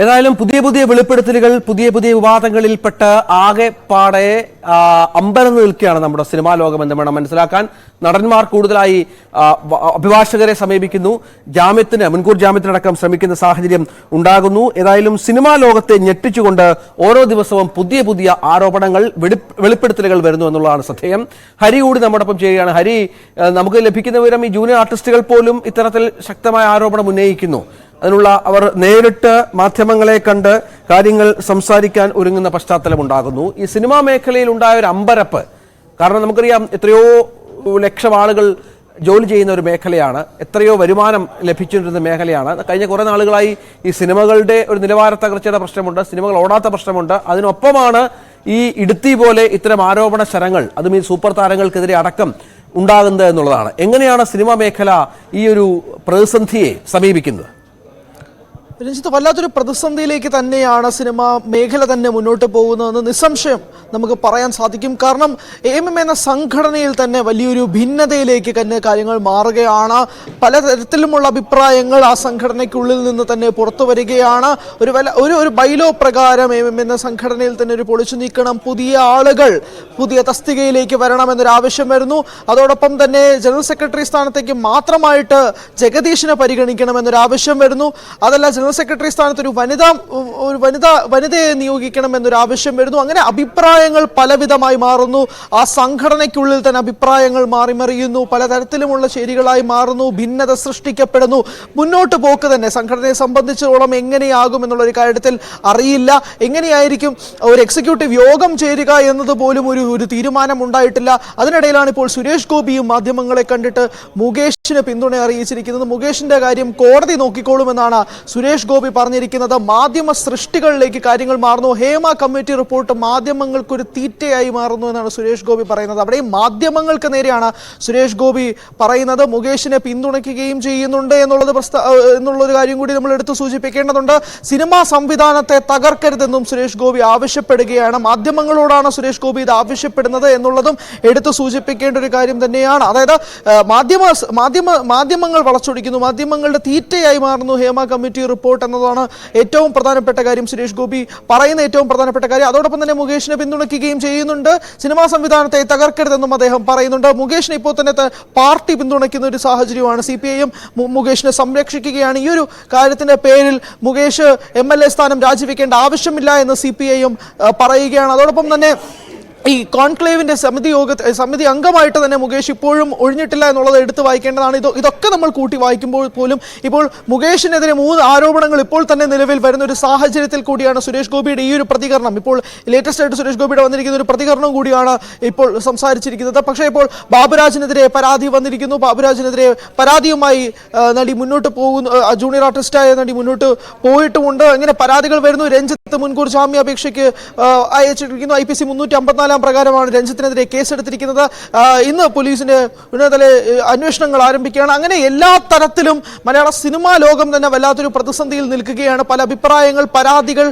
ഏതായാലും പുതിയ പുതിയ വെളിപ്പെടുത്തലുകൾ പുതിയ പുതിയ വിവാദങ്ങളിൽപ്പെട്ട് ആകെ പാടെ അമ്പരന്ന് നിൽക്കുകയാണ് നമ്മുടെ സിനിമാ ലോകം എന്ന് വേണം മനസ്സിലാക്കാൻ. നടന്മാർ കൂടുതലായി അഭിഭാഷകരെ സമീപിക്കുന്നു. ജാമ്യത്തിന് മുൻകൂർ ജാമ്യത്തിനടക്കം ശ്രമിക്കുന്ന സാഹചര്യം ഉണ്ടാകുന്നു. ഏതായാലും സിനിമാ ലോകത്തെ ഞെട്ടിച്ചുകൊണ്ട് ഓരോ ദിവസവും പുതിയ പുതിയ ആരോപണങ്ങൾ വെളി- വെളിപ്പെടുത്തലുകൾ വരുന്നു എന്നുള്ളതാണ് ശ്രദ്ധേയം ഹരി കൂടി നമ്മോടൊപ്പം ചെയ്യുകയാണ് ഹരി നമുക്ക് ലഭിക്കുന്ന വിവരം ഈ ജൂനിയർ ആർട്ടിസ്റ്റുകൾ പോലും ഇത്തരത്തിൽ ശക്തമായ ആരോപണം ഉന്നയിക്കുന്നു. അതിനുള്ള അവർ നേരിട്ട് മാധ്യമങ്ങളെ കണ്ട് കാര്യങ്ങൾ സംസാരിക്കാൻ ഒരുങ്ങുന്ന പശ്ചാത്തലം ഉണ്ടാകുന്നു. ഈ സിനിമാ മേഖലയിൽ ഉണ്ടായ ഒരു അമ്പരപ്പ് കാരണം നമുക്കറിയാം എത്രയോ ലക്ഷം ആളുകൾ ജോലി ചെയ്യുന്ന ഒരു മേഖലയാണ് എത്രയോ വരുമാനം ലഭിച്ചിരുന്ന മേഖലയാണ്. കഴിഞ്ഞ കുറേ നാളുകളായി ഈ സിനിമകളുടെ ഒരു നിലവാര തകർച്ചയുടെ പ്രശ്നമുണ്ട് സിനിമകൾ ഓടാത്ത പ്രശ്നമുണ്ട്. അതിനൊപ്പമാണ് ഈ ഇടുത്തി പോലെ ഇത്തരം ആരോപണ ശരങ്ങൾ അതും ഈ സൂപ്പർ താരങ്ങൾക്കെതിരെ അടക്കം ഉണ്ടാകുന്നത് എന്നുള്ളതാണ്. എങ്ങനെയാണ് സിനിമാ മേഖല ഈ ഒരു പ്രതിസന്ധിയെ സമീപിക്കുന്നത്? രഞ്ജിത്ത് വല്ലാത്തൊരു പ്രതിസന്ധിയിലേക്ക് തന്നെയാണ് സിനിമ മേഖല തന്നെ മുന്നോട്ട് പോകുന്നതെന്ന് നിസ്സംശയം. നമുക്ക് പറയാൻ സാധിക്കും. കാരണം എം എം എന്ന സംഘടനയിൽ തന്നെ വലിയൊരു ഭിന്നതയിലേക്ക് തന്നെ കാര്യങ്ങൾ മാറുകയാണ്. പലതരത്തിലുമുള്ള അഭിപ്രായങ്ങൾ ആ സംഘടനയ്ക്കുള്ളിൽ നിന്ന് തന്നെ പുറത്തു വരികയാണ്. ഒരു വല ഒരു ഒരു ബൈലോ പ്രകാരം എം എം എന്ന സംഘടനയിൽ തന്നെ ഒരു പൊളിച്ചു നീക്കണം. പുതിയ ആളുകൾ പുതിയ തസ്തികയിലേക്ക് വരണമെന്നൊരു ആവശ്യം വരുന്നു. അതോടൊപ്പം തന്നെ ജനറൽ സെക്രട്ടറി സ്ഥാനത്തേക്ക് മാത്രമായിട്ട് ജഗദീഷിനെ പരിഗണിക്കണമെന്നൊരു ആവശ്യം വരുന്നു. അതല്ല ജനറൽ സെക്രട്ടറി സ്ഥാനത്ത് ഒരു വനിതാ ഒരു വനിതാ വനിതയെ നിയോഗിക്കണം എന്നൊരു ആവശ്യം വരുന്നു. അങ്ങനെ അഭിപ്രായങ്ങൾ പലവിധമായി മാറുന്നു. ആ സംഘടനയ്ക്കുള്ളിൽ തന്നെ അഭിപ്രായങ്ങൾ മാറിമറിയുന്നു. പലതരത്തിലുമുള്ള ശരികളായി മാറുന്നു. ഭിന്നത സൃഷ്ടിക്കപ്പെടുന്നു. മുന്നോട്ട് പോക്ക് തന്നെ സംഘടനയെ സംബന്ധിച്ചിടത്തോളം എങ്ങനെയാകും എന്നുള്ള ഒരു കാര്യത്തിൽ അറിയില്ല. എങ്ങനെയായിരിക്കും ഒരു എക്സിക്യൂട്ടീവ് യോഗം ചേരുക എന്നതുപോലും ഒരു ഒരു തീരുമാനം ഉണ്ടായിട്ടില്ല അതിനിടയിലാണ് ഇപ്പോൾ സുരേഷ് ഗോപിയും മാധ്യമങ്ങളെ കണ്ടിട്ട് മുകേഷിന് പിന്തുണ അറിയിച്ചിരിക്കുന്നത് മുകേഷിന്റെ കാര്യം കോടതി നോക്കിക്കോളുമെന്നാണ് സുരേഷ് ഗോപി പറഞ്ഞിരിക്കുന്നത്. മാധ്യമ സൃഷ്ടികളിലേക്ക് കാര്യങ്ങൾ മാറുന്നു. ഹേമ കമ്മിറ്റി റിപ്പോർട്ട് മാധ്യമങ്ങൾക്കൊരു തീറ്റയായി മാറുന്നു എന്നാണ് സുരേഷ് ഗോപി പറയുന്നത്. അവിടെ മാധ്യമങ്ങൾക്ക് നേരെയാണ് സുരേഷ് ഗോപി പറയുന്നത്. മുകേഷിനെ പിന്തുണയ്ക്കുകയും ചെയ്യുന്നുണ്ട് എന്നുള്ളത് പ്രസ്ത എന്നുള്ള ഒരു കാര്യം കൂടി നമ്മൾ എടുത്തു സൂചിപ്പിക്കേണ്ടതുണ്ട്. സിനിമാ സംവിധാനത്തെ തകർക്കരുതെന്നും സുരേഷ് ഗോപി ആവശ്യപ്പെടുകയാണ്. മാധ്യമങ്ങളോടാണ് സുരേഷ് ഗോപി ഇത് ആവശ്യപ്പെടുന്നത് എന്നുള്ളതും എടുത്തു സൂചിപ്പിക്കേണ്ട ഒരു കാര്യം തന്നെയാണ്. അതായത് മാധ്യമ മാധ്യമ മാധ്യമങ്ങൾ വളച്ചൊടിക്കുന്നു മാധ്യമങ്ങളുടെ തീറ്റയായി മാറുന്നു ഹേമ കമ്മിറ്റി റിപ്പോർട്ട് എന്നതാണ് ഏറ്റവും പ്രധാനപ്പെട്ട കാര്യം. സുരേഷ് ഗോപി പറയുന്ന ഏറ്റവും പ്രധാനപ്പെട്ട കാര്യം. അതോടൊപ്പം തന്നെ മുകേഷിനെ പിന്തുണയ്ക്കുകയും ചെയ്യുന്നുണ്ട്. സിനിമാ സംവിധാനത്തെ തകർക്കരുതെന്നും അദ്ദേഹം പറയുന്നുണ്ട്. മുകേഷിനെ ഇപ്പോൾ തന്നെ പാർട്ടി പിന്തുണയ്ക്കുന്ന ഒരു സാഹചര്യമാണ്. സി പി ഐ മുകേഷിനെ സംരക്ഷിക്കുകയാണ്. ഈ ഒരു കാര്യത്തിന്റെ പേരിൽ മുകേഷ് എം എൽ എ സ്ഥാനം രാജിവെക്കേണ്ട ആവശ്യമില്ല എന്ന് സി പി ഐ എം പറയുകയാണ്. അതോടൊപ്പം തന്നെ ഈ കോൺക്ലേവിന്റെ സമിതി യോഗ സമിതി അംഗമായിട്ട് തന്നെ മുകേഷ് ഇപ്പോഴും ഒഴിഞ്ഞിട്ടില്ല എന്നുള്ളത് എടുത്തു വായിക്കേണ്ടതാണ്. ഇത് ഇതൊക്കെ നമ്മൾ കൂട്ടി വായിക്കുമ്പോൾ പോലും ഇപ്പോൾ മുകേഷിനെതിരെ മൂന്ന് ആരോപണങ്ങൾ ഇപ്പോൾ തന്നെ നിലവിൽ വരുന്ന ഒരു സാഹചര്യത്തിൽ കൂടിയാണ് സുരേഷ് ഗോപിയുടെ ഈ ഒരു പ്രതികരണം. ഇപ്പോൾ ലേറ്റസ്റ്റ് ആയിട്ട് സുരേഷ് ഗോപിയുടെ വന്നിരിക്കുന്ന ഒരു പ്രതികരണം കൂടിയാണ് ഇപ്പോൾ സംസാരിച്ചിരിക്കുന്നത്. പക്ഷേ ഇപ്പോൾ ബാബുരാജിനെതിരെ പരാതി വന്നിരിക്കുന്നു. ബാബുരാജിനെതിരെ പരാതിയുമായി നടി മുന്നോട്ട് പോകുന്നു. ജൂനിയർ ആർട്ടിസ്റ്റായ നടി മുന്നോട്ട് പോയിട്ടുമുണ്ട്. അങ്ങനെ പരാതികൾ വരുന്നു. രഞ്ജിത്ത് മുൻകൂർ ജാമ്യാപേക്ഷയ്ക്ക് അയച്ചിരിക്കുന്നു. ഐ പി സി മുന്നൂറ്റി അമ്പത്തിനാലാം പ്രകാരമാണ് രഞ്ജിത്തിനെതിരെ കേസെടുത്തിരിക്കുന്നത്. ഇന്ന് പോലീസിന്റെ ഉന്നതതല അന്വേഷണങ്ങൾ ആരംഭിക്കുകയാണ്. അങ്ങനെ എല്ലാ തരത്തിലും മലയാള സിനിമാ ലോകം തന്നെ വല്ലാത്തൊരു പ്രതിസന്ധിയിൽ നിൽക്കുകയാണ്. പല അഭിപ്രായങ്ങൾ പരാതികൾ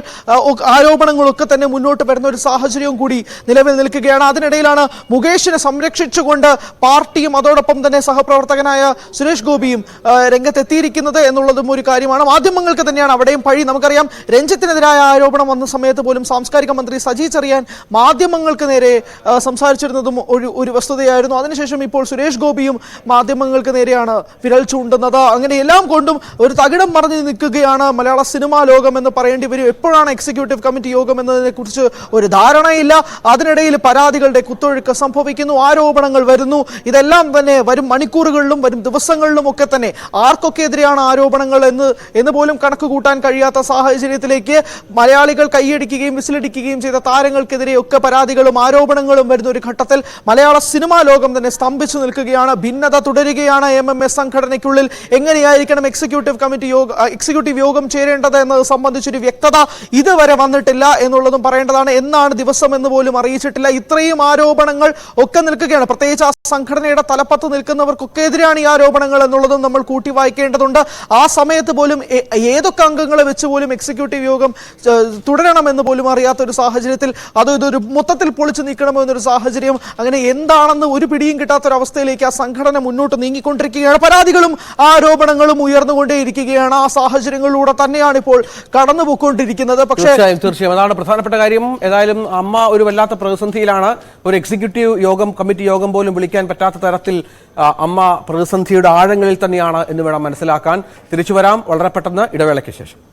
ആരോപണങ്ങളൊക്കെ തന്നെ മുന്നോട്ട് വരുന്ന ഒരു സാഹചര്യവും കൂടി നിലവിൽ നിൽക്കുകയാണ്. അതിനിടയിലാണ് മുകേഷിനെ സംരക്ഷിച്ചുകൊണ്ട് പാർട്ടിയും അതോടൊപ്പം തന്നെ സഹപ്രവർത്തകനായ സുരേഷ് ഗോപിയും രംഗത്തെത്തിയിരിക്കുന്നത് എന്നുള്ളതും ഒരു കാര്യമാണ്. മാധ്യമങ്ങൾക്ക് തന്നെയാണ് അവിടെയും പഴി. നമുക്കറിയാം രഞ്ജിത്തിനെതിരായ ആരോപണം വന്ന സമയത്ത് പോലും സാംസ്കാരിക മന്ത്രി സജി ചെറിയാൻ മാധ്യമങ്ങൾക്ക് നേരെ സംസാരിച്ചിരുന്നതും ഒരു ഒരു വസ്തുതയായിരുന്നു. അതിനുശേഷം ഇപ്പോൾ സുരേഷ് ഗോപിയും മാധ്യമങ്ങൾക്ക് നേരെയാണ് വിരൽ ചൂണ്ടുന്നത്. അങ്ങനെ എല്ലാം കൊണ്ടും ഒരു തകിടം മറിഞ്ഞ് നിൽക്കുകയാണ് മലയാള സിനിമാ ലോകം എന്ന് പറയേണ്ടി വരും. എപ്പോഴാണ് എക്സിക്യൂട്ടീവ് കമ്മിറ്റി യോഗം എന്നതിനെക്കുറിച്ച് ഒരു ധാരണയില്ല. അതിനിടയിൽ പരാതികളുടെ കുത്തൊഴുക്ക് സംഭവിക്കുന്നു. ആരോപണങ്ങൾ വരുന്നു. ഇതെല്ലാം തന്നെ വരും മണിക്കൂറുകളിലും വരും ദിവസങ്ങളിലും ഒക്കെ തന്നെ. ആർക്കൊക്കെ എതിരെയാണ് ആരോപണങ്ങൾ എന്ന് എന്ന് പോലും കണക്ക് കൂട്ടാൻ കഴിയാത്ത സാഹചര്യത്തിലേക്ക് മലയാളികൾ കൈയടിക്കുകയും വിസിലടിക്കുകയും ചെയ്ത താരങ്ങൾക്കെതിരെ ഒക്കെ പരാതികളും ആരോപണങ്ങളും വരുന്ന ഒരു ഘട്ടത്തിൽ മലയാള സിനിമാ ലോകം തന്നെ സ്തംഭിച്ചു നിൽക്കുകയാണ്. ഭിന്നത തുടരുകയാണ് എം എം എസ് സംഘടനയ്ക്കുള്ളിൽ. എങ്ങനെയായിരിക്കണം എക്സിക്യൂട്ടീവ് കമ്മിറ്റി യോഗ എക്സിക്യൂട്ടീവ് യോഗം ചേരേണ്ടത് എന്നത് സംബന്ധിച്ചൊരു വ്യക്തത ഇതുവരെ വന്നിട്ടില്ല എന്നുള്ളതും പറയേണ്ടതാണ്. എന്നാണ് ദിവസം എന്ന് പോലും അറിയിച്ചിട്ടില്ല. ഇത്രയും ആരോപണങ്ങൾ ഒക്കെ നിൽക്കുകയാണ്. പ്രത്യേകിച്ച് ആ സംഘടനയുടെ തലപ്പത്ത് നിൽക്കുന്നവർക്കൊക്കെ എതിരാണ് ഈ ആരോപണങ്ങൾ എന്നുള്ളതും നമ്മൾ കൂട്ടി വായിക്കേണ്ടതുണ്ട് ആ സമയത്ത് പോലും ഏതൊക്കെ അംഗങ്ങളെ വെച്ച് പോലും എക്സിക്യൂട്ടീവ് യോഗം തുടരണമെന്ന് പോലും അറിയാത്ത ഒരു സാഹചര്യത്തിൽ അത് ഇതൊരു മൊത്തത്തിൽ പൊളിച്ചു നീക്കണമോ എന്നൊരു സാഹചര്യം അങ്ങനെ എന്താണെന്ന് ഒരു പിടിയും കിട്ടാത്ത ഒരു അവസ്ഥയിലേക്ക് ആ സംഘടന മുന്നോട്ട് നീങ്ങിക്കൊണ്ടിരിക്കുകയാണ്. പരാതികളും ആരോപണങ്ങളും ഉയർന്നുകൊണ്ടേയിരിക്കുകയാണ്. ആ സാഹചര്യങ്ങളിലൂടെ തന്നെയാണ് ഇപ്പോൾ കടന്നു കടന്നുപോയിക്കൊണ്ടിരിക്കുന്നത്. പക്ഷേ തീർച്ചയായും അതാണ് പ്രധാനപ്പെട്ട കാര്യം. ഏതായാലും അമ്മ ഒരു വല്ലാത്ത പ്രതിസന്ധിയിലാണ് ഒരു എക്സിക്യൂട്ടീവ് യോഗം കമ്മിറ്റി യോഗം പോലും വിളിക്കാൻ പറ്റാത്ത തരത്തിൽ അമ്മ പ്രതിസന്ധിയുടെ ആഴങ്ങളിൽ തന്നെയാണ് എന്ന് വേണം മനസ്സിലാക്കാൻ. തിരിച്ചു വരാം. വളരെ പെട്ടെന്ന് ഇടവേളയ്ക്ക് ശേഷം.